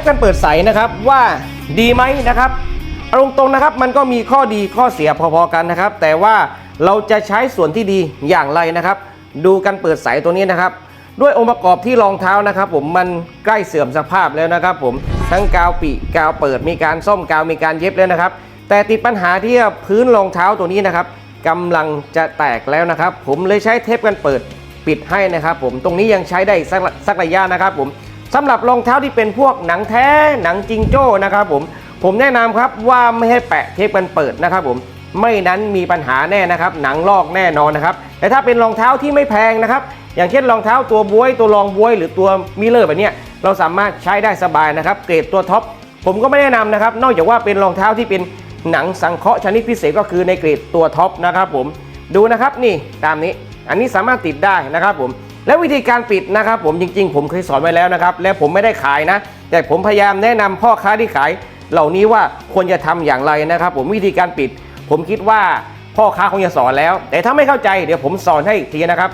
ปกันเปิดใสนะครับว่าดีไหมนะครับเอาตรงๆนะครับมันก็มีข้อดีข้อเสียพอๆกันนะครับ แต่ว่าเราจะใช้ส่วนที่ดีอย่างไรนะครับ ดูกันเปิดใสตัวนี้นะครับ ด้วยองค์ประกอบที่รองเท้านะครับ ผมมันใกล้เสื่อมสภาพแล้วนะครับ ผมทั้งกาวปีกาวเปิดมีการซ่อมกาวมีการเย็บแล้วนะครับ แต่ติดปัญหาที่พื้นรองเท้าตัวนี้นะครับกำลังจะแตกแล้วนะครับ ผมเลยใช้เทปกันเปิดปิดให้นะครับ ผมตรงนี้ยังใช้ได้สักสักระยะนะครับ ผม สำหรับรองเท้าที่เป็นพวกหนังแท้หนังจิงโจ้นะครับผมผมแนะนำครับว่าไม่ให้แปะเทปกันเปิดนะครับผมไม่นั้นมีปัญหาแน่นะครับหนังลอกแน่นอนนะครับแต่ถ้าเป็นรองเท้าที่ไม่แพงนะครับอย่างเช่นรองเท้าตัวบวยตัวรองบวย หรือตัวมิเลอร์แบบนี้เราสามารถใช้ได้สบายนะครับ เกรดตัวท็อปผมก็ไม่แนะนำนะครับ นอกจากว่าเป็นรองเท้าที่เป็นหนังสังเคราะห์ชนิดพิเศษก็คือในเกรดตัวท็อปนะครับผมดูนะครับนี่ตามนี้อันนี้สามารถติดได้นะครับผม และวิธีการปิดนะครับ ผมจริง ๆ ผมเคยสอนไว้แล้วนะครับ และผมไม่ได้ขายนะ แต่ผมพยายามแนะนำพ่อค้าที่ขาย เหล่านี้ว่าควรจะทำอย่างไรนะครับ ผมวิธีการปิด ผมคิดว่าพ่อค้าคงจะสอนแล้ว แต่ถ้าไม่เข้าใจเดี๋ยวผมสอนให้อีกทีนะครับ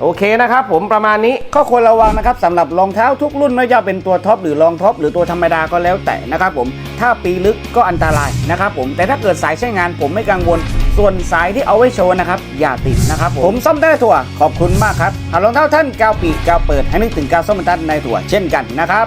โอเคนะครับผมประมาณนี้ข้อควรระวังนะครับสำหรับรองเท้าทุกรุ่นไม่ว่าจะเป็นตัวท็อปหรือรองท็อปหรือตัวธรรมดาก็แล้วแต่นะครับผมถ้าปีลึกก็อันตรายนะครับผมแต่ถ้าเกิดสายใช้งานผมไม่กังวล ส่วนสายที่เอาไว้โชว์นะครับอย่าติดนะครับผมผมซ่อมได้ถั่วขอบคุณมากครับหากรองเท้าท่านกาวปีกกาวเปิดให้นึกถึงกาวซ่อมบรรทัดในถั่วเช่นกันนะครับ